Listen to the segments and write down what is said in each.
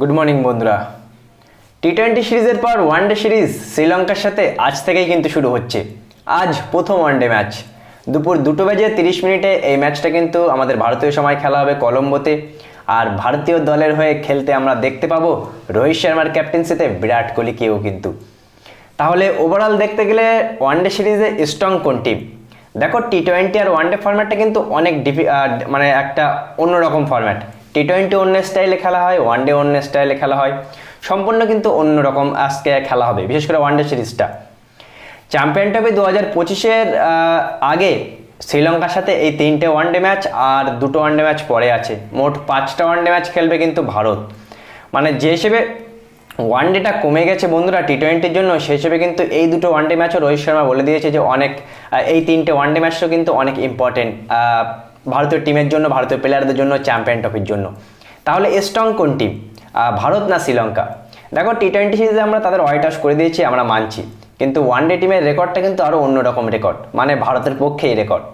Good morning বন্ধুরা। T twenty সিরিজের পর ওয়ানডে সিরিজ শ্রীলঙ্কার সাথে আজ থেকেই কিন্তু শুরু হচ্ছে। আজ প্রথম ওয়ানডে ম্যাচ দুপুর দুটো বেজে তিরিশ মিনিটে এই ম্যাচটা কিন্তু আমাদের ভারতীয় সময় খেলা হবে কলম্বোতে। আর ভারতীয় দলের হয়ে খেলতে আমরা দেখতে পাবো রোহিত শর্মার ক্যাপ্টেন্সিতে বিরাট কোহলিকেও কিন্তু। তাহলে ওভারঅল দেখতে গেলে ওয়ানডে সিরিজে স্ট্রং কোন টিম দেখো টি টোয়েন্টি আর ওয়ান ডে ফরম্যাটটা কিন্তু অনেক ডিফি মানে একটা অন্যরকম ফরম্যাট টি টোয়েন্টি অন্য স্টাইলে খেলা হয় ওয়ান ডে অন্য স্টাইলে খেলা হয়। সম্পূর্ণ কিন্তু অন্যরকম আজকে খেলা হবে, বিশেষ করে ওয়ান ডে সিরিজটা চ্যাম্পিয়ন ট্রফি দু হাজার পঁচিশের আগে শ্রীলঙ্কার সাথে এই তিনটে ওয়ানডে ম্যাচ আর দুটো ওয়ানডে ম্যাচ পরে আছে। মোট পাঁচটা ওয়ানডে ম্যাচ খেলবে কিন্তু ভারত। মানে যে হিসেবে ওয়ানডেটা কমে গেছে বন্ধুরা টি টোয়েন্টির জন্য সেই হিসেবে কিন্তু এই দুটো ওয়ান ডে ম্যাচও রোহিত শর্মা বলে দিয়েছে যে অনেক এই তিনটে ওয়ান ডে ম্যাচও কিন্তু অনেক ইম্পর্টেন্ট ভারতীয় টিমের জন্য, ভারতীয় প্লেয়ারদের জন্য চ্যাম্পিয়ন ট্রফির জন্য। তাহলে স্ট্রং কোন টিম ভারত না শ্রীলঙ্কা? দেখো টি টোয়েন্টি সিরিজে আমরা তাদের হোয়াইট হাউস করে দিয়েছি, আমরা মানছি। কিন্তু ওয়ান ডে টিমের রেকর্ডটা কিন্তু আরও অন্যরকম রেকর্ড মানে ভারতের পক্ষেই রেকর্ড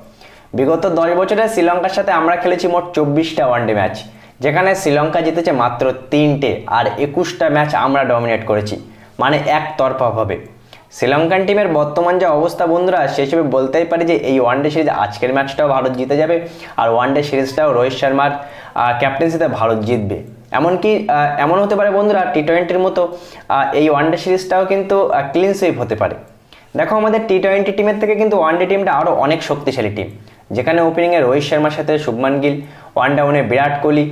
বিগত দশ বছরে শ্রীলঙ্কার সাথে আমরা খেলেছি মোট চব্বিশটা ওয়ানডে ম্যাচ যেখানে শ্রীলঙ্কা জিতেছে মাত্র তিনটে আর একুশটা ম্যাচ আমরা ডমিনেট করেছি। মানে একতরফাভাবে শ্রীলঙ্কান টিমের বর্তমান যে অবস্থা বন্ধুরা সেই হিসেবে বলতেই পারি যে এই ওয়ানডে সিরিজ আজকের ম্যাচটাও ভারত জিতে যাবে আর ওয়ানডে সিরিজটাও রোহিত শর্মার ক্যাপ্টেন্সিতে ভারত জিতবে। এমনকি এমন হতে পারে বন্ধুরা টি টোয়েন্টির মতো এই ওয়ানডে সিরিজটাও কিন্তু ক্লিন সুইপ হতে পারে। দেখো আমাদের টি টোয়েন্টি টিমের থেকে কিন্তু ওয়ানডে টিমটা আরও অনেক শক্তিশালী টিম যেখানে ওপেনিংয়ে রোহিত শর্মার সাথে শুভমান গিল ওয়ান ডাউনে বিরাট কোহলি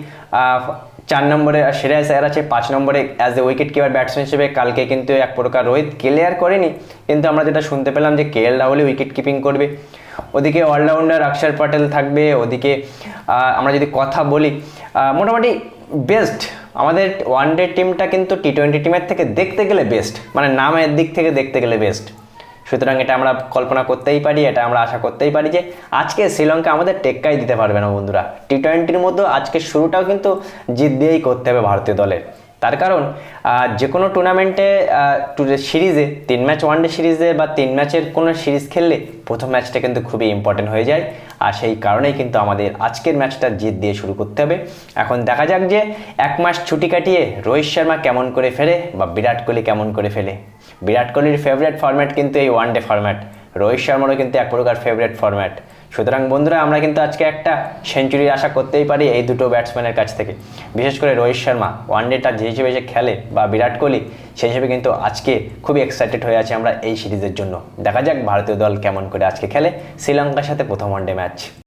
চার নম্বরে শ্রেয়াস স্যার আছে, পাঁচ নম্বরে as a wicket keeper batsman হিসেবে কালকে কিন্তু এক প্রকার রোহিত ক্লিয়ার করেনি। কিন্তু আমরা যেটা শুনতে পেলাম যে কে এল রাহুলই উইকেট কিপিং করবে। ওদিকে অলরাউন্ডার অক্ষর পটেল থাকবে, ওদিকে আমরা যদি কথা বলি মোটামুটি বেস্ট আমাদের ওয়ান ডে টিমটা কিন্তু টি টোয়েন্টি টিমের থেকে দেখতে গেলে বেস্ট মানে নামের দিক থেকে দেখতে গেলে বেস্ট সুতরাং এটা আমরা কল্পনা করতেই পারি, এটা আমরা আশা করতেই পারি যে আজকে শ্রীলঙ্কা আমাদের টেক্কাই দিতে পারবে না বন্ধুরা। টি টোয়েন্টির মধ্যে আজকে শুরুটাও কিন্তু জিত দিয়েই করতে হবে ভারতীয় দলের তার কারণ যে কোনো টুর্নামেন্টে সিরিজে তিন ম্যাচ ওয়ানডে সিরিজে বা তিন ম্যাচের কোনো সিরিজ খেললে প্রথম ম্যাচটা কিন্তু খুবই ইম্পর্টেন্ট হয়ে যায়। আর সেই কারণেই কিন্তু আমাদের আজকের ম্যাচটা জিত দিয়ে শুরু করতে হবে। এখন দেখা যাক যে এক মাস ছুটি কাটিয়ে রোহিত শর্মা কেমন করে ফেলে বা বিরাট কোহলি কেমন করে ফেলে। বিরাট কোহলির ফেভারিট ফরম্যাট কিন্তু এই ওয়ানডে ফরম্যাট রোহিত শর্মারও কিন্তু এক প্রকার ফেভারিট ফরম্যাট সুতরাং বন্ধুরা, আমরা কিন্তু আজকে একটা সেঞ্চুরির আশা করতেই পারি এই দুটো ব্যাটসম্যানের কাছ থেকে। বিশেষ করে রোহিত শর্মা ওয়ানডেটা যে হিসেবে যে খেলে বা বিরাট কোহলি সেই হিসেবে কিন্তু আজকে খুবই এক্সাইটেড হয়ে আছি আমরা এই সিরিজের জন্য। দেখা যাক ভারতীয় দল কেমন করে আজকে খেলে, শ্রীলঙ্কার সাথে প্রথম ওয়ানডে ম্যাচ